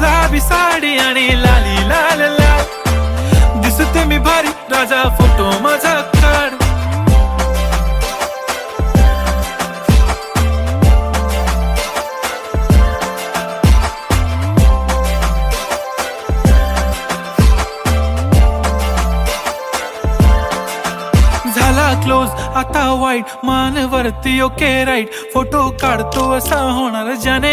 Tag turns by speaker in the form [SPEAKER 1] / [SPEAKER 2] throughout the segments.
[SPEAKER 1] गुलाबी साडी आणि लाली लाल लाल. दिसते मी भारी राजा फोटो माझा काढ. क्लोज आता वाईट मानवरती ओके राईट फोटो काढतो असा होणार ज्याने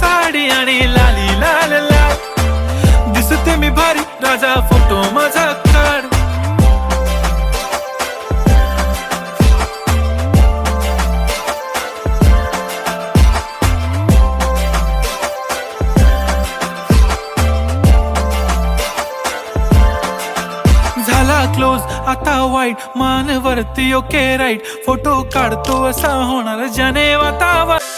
[SPEAKER 1] साडी आणि लाली लाल लाल. दिसते मी भारी राजा फोटो माझा काढ. झाला क्लोज आता वाईट मानवरती ओके राईट फोटो काढतो असा होणार ज्याने वातावरण.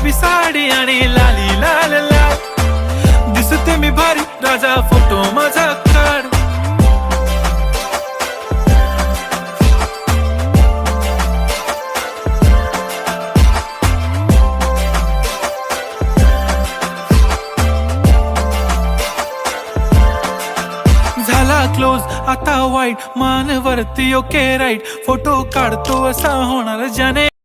[SPEAKER 1] गुलाबी साडी आणि लाली लाल लाल. दिसते मी भारी राजा फोटो माझा काढ. झाला क्लोज आता वाईट मानवरती ओके राईट फोटो काढतो असा होणार ज्याने